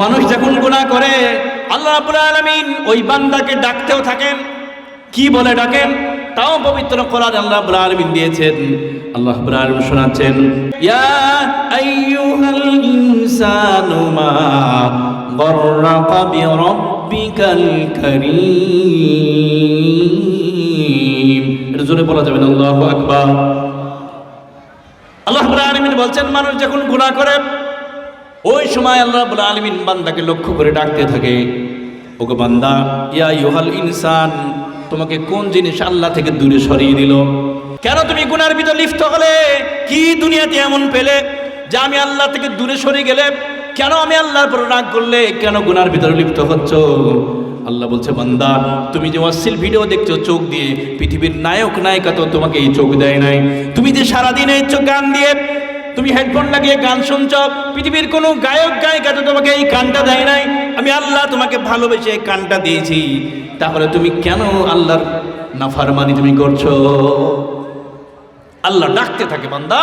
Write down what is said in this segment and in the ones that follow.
মানুষ যখন গুনাহ করে, আল্লাহ রাব্বুল আলামিন ওই বান্দাকে ডাকতেও থাকেন। কি বলে ডাকেন? তাও পবিত্র কোরআন আল্লাহ রাব্বুল আলামিন দিয়েছেন। আল্লাহ আলামিন শোনাচ্ছেন, ইয়া মা এটা জোরে বলা যাবে না, আল্লাহু আকবার। আল্লাহ রাব্বুল বলছেন, মানুষ যখন গুনাহ করে সময় আল্লাহ রাব্বুল আলামিন বান্দাকে লক্ষ্য করে ডাকতে থাকে, ওগো বান্দা, ইয়া ইউহাল ইনসান, তোমাকে কোন জিনিস আল্লাহ থেকে দূরে সরিয়ে দিল? কেন তুমি গুনার ভিতর লিপ্ত হলে? কি দুনিয়াতে এমন পেলে যে আমি আল্লাহ থেকে দূরে সরে গেলে? কেন আমি আল্লাহর উপর রাগ করলে? কেন গুনার ভিতরে লিপ্ত হচ্ছ? আল্লাহ বলছে, বান্দা, তুমি যে অশ্লীল ভিডিও দেখছ চোখ দিয়ে, পৃথিবীর নায়ক নায়িকা তো তোমাকে এই চোখ দেয় নাই। তুমি যে সারাদিন এই চোখ গান দিয়ে তুমি হেডফোন লাগিয়ে গান শুনছ, পৃথিবীর কোনো গায়ক, গায়িকা তো তোমাকে এই কানটা দেয় নাই। আমি আল্লাহ তোমাকে ভালোবেসে কানটা দিয়েছি। তাহলে তুমি কেন আল্লাহর নাফারমানি তুমি করছ? আল্লাহ ডাকতে থাকে, বান্দা।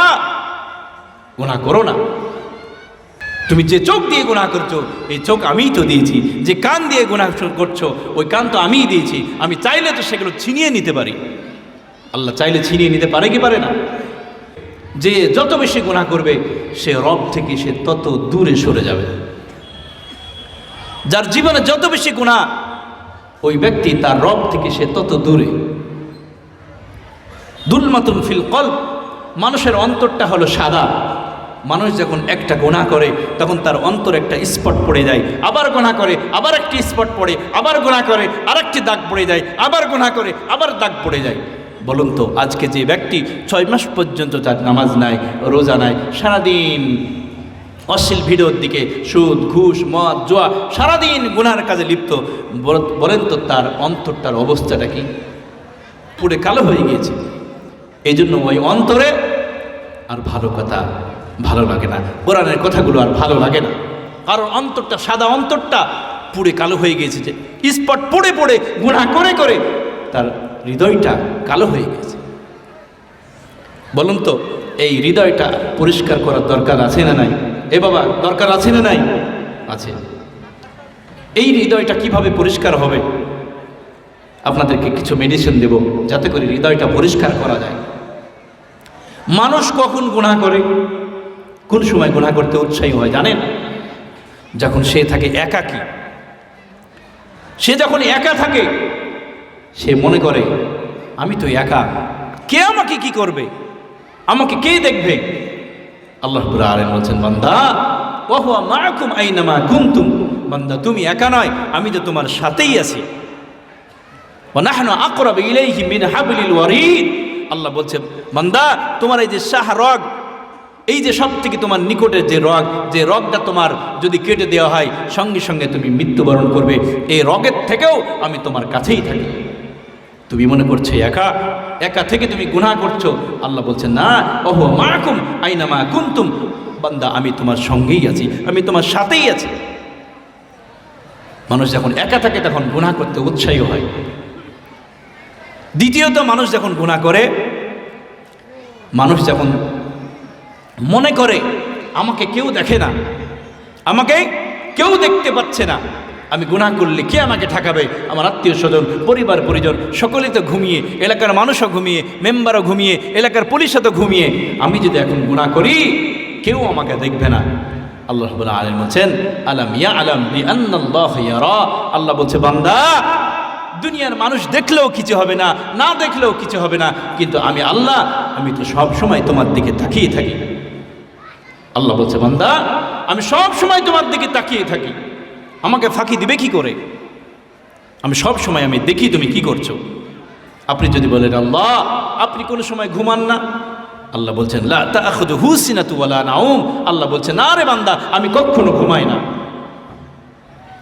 গুনাহ করো না। তুমি যে চোখ দিয়ে গুনাহ করছ, এই চোখ আমিই তো দিয়েছি। যে কান দিয়ে গুনাহ করছ, ওই কান তো আমিই দিয়েছি। আমি চাইলে তো সেগুলো ছিনিয়ে নিতে পারি। আল্লাহ চাইলে ছিনিয়ে নিতে পারে কি পারে না? যে যত বেশি গুনাহ করবে, সে রব থেকে সে তত দূরে সরে যাবে। যার জীবনে যত বেশি গুনাহ, ওই ব্যক্তি তার রব থেকে সে তত দূরে। দুলমাতুন ফিল কল মানুষের অন্তরটা হলো সাদা। মানুষ যখন একটা গোনা করে, তখন তার অন্তর একটা স্পট পড়ে যায়। আবার গোনা করে, আবার একটি স্পট পড়ে, আবার গোনা করে, আরেকটি দাগ পড়ে যায়, আবার গোনা করে, আবার দাগ পড়ে যায়। বলুন তো, আজকে যে ব্যক্তি ছয় মাস পর্যন্ত তার নামাজ নাই, রোজা নাই, সারাদিন অশ্লীল ভিডিওর দিকে সুদ, ঘুষ, মদ, জোয়া, সারাদিন গুনার কাজে লিপ্ত, বল- বলেন তো তার অন্তরটার অবস্থাটা কি? পুরে কালো হয়ে গিয়েছে। এই জন্য ওই অন্তরে আর ভালো কথা ভালো লাগে না। কোরআনের কথাগুলো আর ভালো লাগে না। কারণ অন্তরটা, সাদা অন্তরটা পুড়ে কালো হয়ে গিয়েছে যে, স্পট পড়ে পড়ে গুণা করে করে তার হৃদয়টা কালো হয়ে গেছে। বলুন তো, এই হৃদয়টা পরিষ্কার করার দরকার আছে না নাই? এ বাবা, দরকার আছে না নাই? আছে। এই হৃদয়টা কীভাবে পরিষ্কার হবে? আপনাদেরকে কিছু মেডিসিন দেব, যাতে করে হৃদয়টা পরিষ্কার করা যায়। মানুষ কখন গুণা করে? কোন সময় গুণা করতে উৎসাহী হয়, জানেন? যখন সে থাকে একাকী। সে যখন একা থাকে সে মনে করে, আমি তো একা। কে আমাকে কি করবে? আমাকে কে দেখবে? আল্লাহ আলেন বলছেন, বান্দা ওহুয়া মাকুম আইনামা কুমতুম বান্দা, তুমি একা নয়, আমি তো তোমার সাথেই আছি। ওনাহনু আকরাব ইলাইহি মিন হাবলিল ওয়ারিদ। আল্লাহ বলছে বান্দা, তোমার এই যে শাহ রগ, এই যে সব থেকে তোমার নিকটের যে রগ, যে রগটা তোমার যদি কেটে দেওয়া হয়, সঙ্গে সঙ্গে তুমি মৃত্যুবরণ করবে। এই রগের থেকেও আমি তোমার কাছেই থাকি। তুমি মনে করছ একা? একা থেকে তুমি গুনাহ করছ? আল্লাহ বলছে, না, ওহো মাকুম আইনা মা কুন্তুম। বান্দা, আমি তোমার সঙ্গেই আছি, আমি তোমার সাথেই আছি। মানুষ যখন একা থাকে, তখন গুনাহ করতে উৎসাহী হয়। দ্বিতীয়ত, মানুষ যখন গুণা করে, মানুষ যখন মনে করে, আমাকে কেউ দেখে না, আমাকে কেউ দেখতে পাচ্ছে না আমি গুণা করলে কে আমাকে ঠকাবে? আমার আত্মীয় স্বজন, পরিবার, পরিজন, সকলেই তো ঘুমিয়ে, এলাকার মানুষও ঘুমিয়ে, মেম্বারও ঘুমিয়ে, এলাকার পুলিশও তো ঘুমিয়ে। আমি যদি এখন গুণা করি, কেউ আমাকে দেখবে না। আল্লাহ আলামিন বলছেন, আলাম ইয়া আলাম আল্লাহ বলছে, বান্দা, দুনিয়ার মানুষ দেখলেও কিছু হবে না না দেখলেও কিছু হবে না, কিন্তু আমি আল্লাহ, আমি তো সব সময় তোমার দিকে তাকিয়ে থাকি। আল্লাহ বলছে, বান্দা, আমি সব সময় তোমার দিকে তাকিয়ে থাকি। আমাকে ফাঁকি দিবে কি করে? আমি সব সময় আমি দেখি তুমি কি করছ। আপনি যদি বলেন, আল্লাহ, আপনি কোনো সময় ঘুমান না। আল্লাহ বলছেন নাউম। আল্লাহ বলছেন না রে বান্দা, আমি কখনো ঘুমাই না।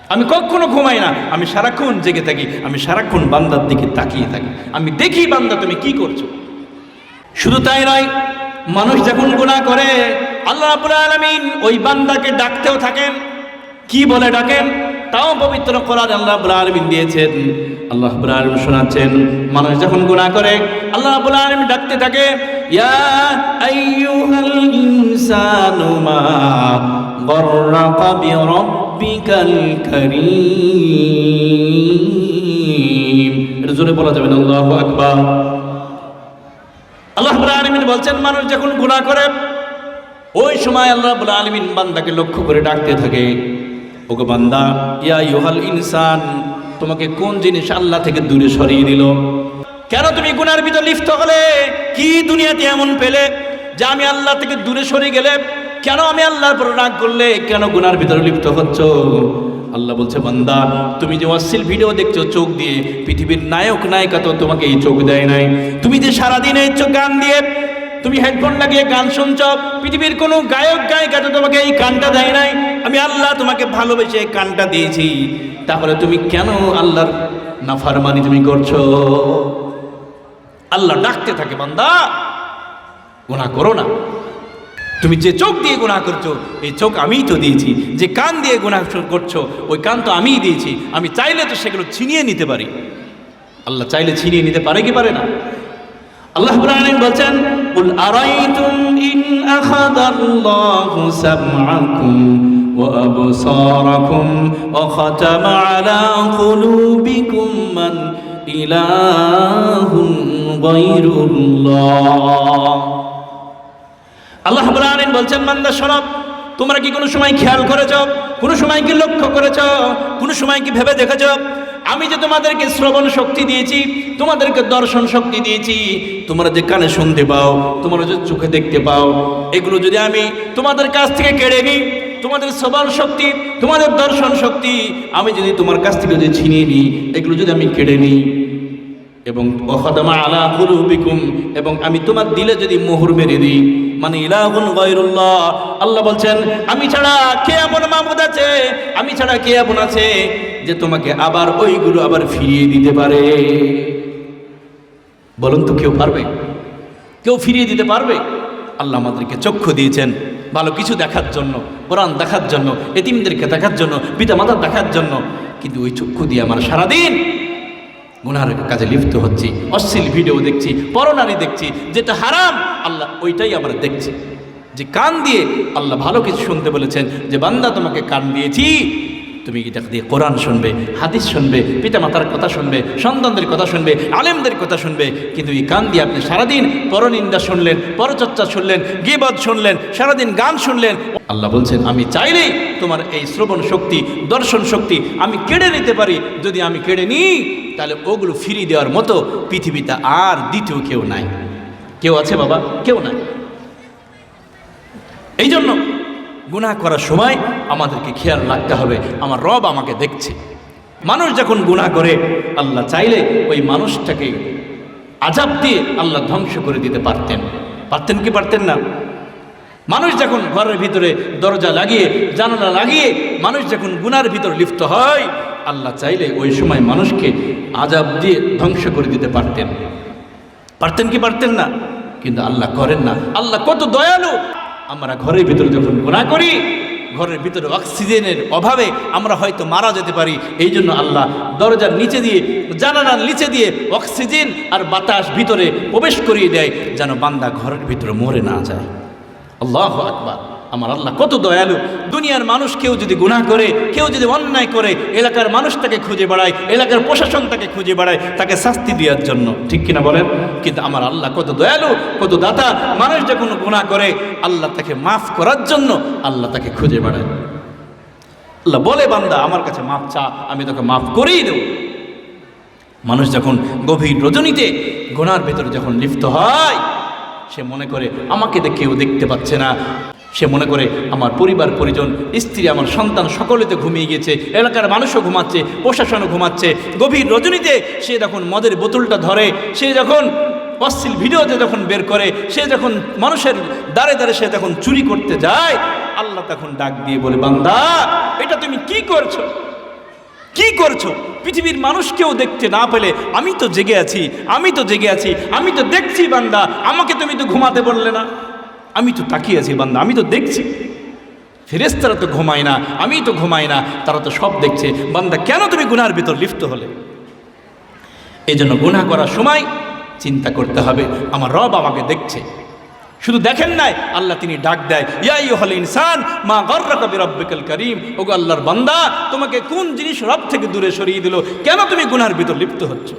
আমি কখনো ঘুমাই না। আমি সারাক্ষণ জেগে থাকি, আমি সারাক্ষণ বান্দার দিকে তাকিয়ে থাকি। আমি দেখি বান্দা, তুমি কি করছ? শুধু তাই নয়, মানুষ যখন গুনাহ করে, আল্লাহ আলামিন ওই বান্দাকে ডাকতেও থাকেন। কি বলে ডাকেন তাও পবিত্র কোরআন আল্লাহ আলমিন দিয়েছেন। আল্লাহ আলম শোনাচ্ছেন, মানুষ যখন গুণা করে, আল্লাহ আলম ডাকতে থাকে জোরে বলা যাবে না, আল্লাহ আল্লাহ আলমিন বলছেন, মানুষ যখন গুণা করে, ওই সময় আল্লাহ আলমিন বান্দাকে লক্ষ্য করে ডাকতে থাকে। ওগো বান্দা, ইয়া ইউহাল ইনসান, তোমাকে কোন জিনিস আল্লাহ থেকে দূরে সরিয়ে দিল? কেন তুমি গুনার ভিতর লিপ্ত হলে? কি দুনিয়াতে এমন পেলে যে আমি আল্লাহ থেকে দূরে সরে গেলে? কেন আমি আল্লাহর পর রাগ করলে? কেন গুনার ভিতরে লিপ্ত হচ্ছ? আল্লাহ বলছে, বান্দা, তুমি যে অশ্লীল ভিডিও দেখছ চোখ দিয়ে, পৃথিবীর নায়ক নায়িকা তো তোমাকে এই চোখ দেয় নাই। তুমি যে সারাদিন এই চোখ গান দিয়ে তুমি হেডফোন লাগিয়ে গান শুনছ, পৃথিবীর কোনো গায়ক, গায়িকা তো তোমাকে এই কানটা দেয় নাই। আমি আল্লাহ তোমাকে ভালোবেসে এই কানটা দিয়েছি। তাহলে তুমি কেন আল্লাহর নাফারমানি তুমি করছ? আল্লাহ ডাকতে থাকে, বান্দা। গুনাহ করো না। তুমি যে চোখ দিয়ে গুনাহ করছ, এই চোখ আমিই তো দিয়েছি। যে কান দিয়ে গুনাহ করছ, ওই কান তো আমিই দিয়েছি। আমি চাইলে তো সেগুলো ছিনিয়ে নিতে পারি। আল্লাহ চাইলে ছিনিয়ে নিতে পারে কি পারে না? আল্লাহ বলছেন কুল আরাইতুম ইন আখাদাল্লাহু সামআকুম ওয়া আবসারাকুম ওয়া খাতামা আলা কুলুবিকুম মান ইলাহুন গায়রুল্লাহ আল্লাহ ইব্রাহিম বলছেন, বান্দা, শোনো, তোমরা কি কোনো সময় খেয়াল করেছ? কোনো সময় কি লক্ষ্য করেছ? কোনো সময় কি ভেবে দেখেছ? আমি যে তোমাদেরকে শ্রবণ শক্তি দিয়েছি, তোমাদেরকে দর্শন শক্তি দিয়েছি, তোমরা যে কানে শুনতে পাও, তোমরা যে চোখে দেখতে পাও, এগুলো যদি আমি তোমাদের কাছ থেকে কেড়ে নিই, তোমাদের শ্রবণ শক্তি, তোমাদের দর্শন শক্তি, আমি যদি তোমার কাছ থেকে যদি ছিনিয়ে নিই, এগুলো যদি আমি কেড়ে নিই এবং অহদামা আলা কুলুবিকুম, এবং আমি তোমার দিলে যদি মোহর মেরে দিই। মানে ইলাহুন গায়রুল্লাহ, আল্লাহ বলছেন, আমি ছাড়া কে এমন মাহমুদ আছে? আমি ছাড়া কে এমন আছে যে তোমাকে আবার ওইগুলো আবার ফিরিয়ে দিতে পারে? বলুন তো, কেউ পারবে? কেউ ফিরিয়ে দিতে পারবে? আল্লাহ আমাদেরকে চক্ষু দিয়েছেন ভালো কিছু দেখার জন্য, কোরআন দেখার জন্য, এতিমদেরকে দেখার জন্য পিতা মাতা দেখার জন্য। কিন্তু ওই চক্ষু দিয়ে আমার সারাদিন গুনার কাজে লিপ্ত হচ্ছি, অশ্লীল ভিডিও দেখছি, পরনারী দেখছি, যেটা হারাম, আল্লাহ ওইটাই আমরা দেখছি। যে কান দিয়ে আল্লাহ ভালো কিছু শুনতে বলেছেন, যে বান্দা তোমাকে কান দিয়েছি তুমি কি এটা দিয়ে কোরআন শুনবে, হাদিস শুনবে, পিতামাতার কথা শুনবে, সন্তানদের কথা শুনবে, আলেমদের কথা শুনবে, কিন্তু এই কান দিয়ে আপনি সারাদিন পরনিন্দা শুনলেন, পরচর্চা শুনলেন, গিবাদ শুনলেন, সারাদিন গান শুনলেন। আল্লাহ বলছেন, আমি চাইলেই তোমার এই শ্রবণ শক্তি, দর্শন শক্তি আমি কেড়ে নিতে পারি। যদি আমি কেড়ে নিই, তাহলে ওগুলো ফিরিয়ে দেওয়ার মতো পৃথিবীতে আর দ্বিতীয় কেউ নাই। কেউ আছে বাবা? কেউ নাই এই জন্য গুনাহ করার সময় আমাদেরকে খেয়াল রাখতে হবে। আমার রব আমাকে দেখছে। মানুষ যখন গুনাহ করে, আল্লাহ চাইলে ওই মানুষটাকে আজাব দিয়ে আল্লাহ ধ্বংস করে দিতে পারতেন। পারতেন কি পারতেন না? মানুষ যখন ঘরের ভিতরে দরজা লাগিয়ে, জানালা লাগিয়ে মানুষ যখন গুনার ভিতর লিপ্ত হয়, আল্লাহ চাইলে ওই সময় মানুষকে আজাব দিয়ে ধ্বংস করে দিতে পারতেন। পারতেন কি পারতেন না? কিন্তু আল্লাহ করেন না। আল্লাহ কত দয়ালু! আমরা ঘরের ভিতরে যখন গুণা করি, ঘরের ভিতরে অক্সিজেনের অভাবে আমরা হয়তো মারা যেতে পারি। এই জন্য আল্লাহ দরজার নিচে দিয়ে, জানালার নিচে দিয়ে অক্সিজেন আর বাতাস ভিতরে প্রবেশ করিয়ে দেয়, যেন বান্দা ঘরের ভিতরে মরে না যায়। আল্লাহ আকবার। আমার আল্লাহ কত দয়ালু। দুনিয়ার মানুষ কেউ যদি গুণা করে, কেউ যদি অন্যায় করে, এলাকার মানুষ তাকে খুঁজে বেড়ায়, এলাকার প্রশাসন তাকে খুঁজে বেড়ায়, তাকে শাস্তি দেওয়ার জন্য। ঠিক কিনা বলেন? কিন্তু আমার আল্লাহ কত দয়ালু, কত দাতা, মানুষ যখন গুণা করে, আল্লাহ তাকে মাফ করার জন্য আল্লাহ তাকে খুঁজে বেড়ায়। আল্লাহ বলে, বান্দা, আমার কাছে মাফ চা, আমি তোকে মাফ করেই দেব। মানুষ যখন গভীর রজনীতে গোনার ভেতরে যখন লিপ্ত হয়, সে মনে করে, আমাকে কেউ দেখতে পাচ্ছে না। সে মনে করে, আমার পরিবার, পরিজন, স্ত্রী, আমার সন্তান সকলেতে ঘুমিয়ে গেছে এলাকার মানুষও ঘুমাচ্ছে, প্রশাসনও ঘুমাচ্ছে। গভীর রজনীতে সে যখন মদের বোতলটা ধরে, সে যখন অশ্লীল ভিডিওতে যখন বের করে, সে যখন মানুষের দ্বারে দ্বারে সে যখন চুরি করতে যায়, আল্লাহ তখন ডাক দিয়ে বলে, বান্দা, এটা তুমি কি করছ? কি করছ? পৃথিবীর মানুষ কেউ দেখতে না পেলে আমি তো জেগে আছি, আমি তো জেগে আছি, আমি তো দেখছি বান্দা, আমাকে তুমি তো ঘুমাতে বললে না। আমি তো তাকিয়ে আছি বান্দা, আমি তো দেখছি। ফেরেস্তারা তো ঘুমায় না, আমি তো ঘুমাই না, তারা তো সব দেখছে। বান্দা, কেন তুমি গুনার ভিতর লিপ্ত হলে? এই জন্য গুনাহ করার সময় চিন্তা করতে হবে, আমার রব আমাকে দেখছে। শুধু দেখেন নাই, আল্লাহ তিনি ডাক দেয় ইয়াই হল ইনসান, মা গর্রকা বিরব্বিকাল করিম। ওগো আল্লাহর বান্দা, তোমাকে কোন জিনিস রব থেকে দূরে সরিয়ে দিল? কেন তুমি গুনার ভিতর লিপ্ত হচ্ছ?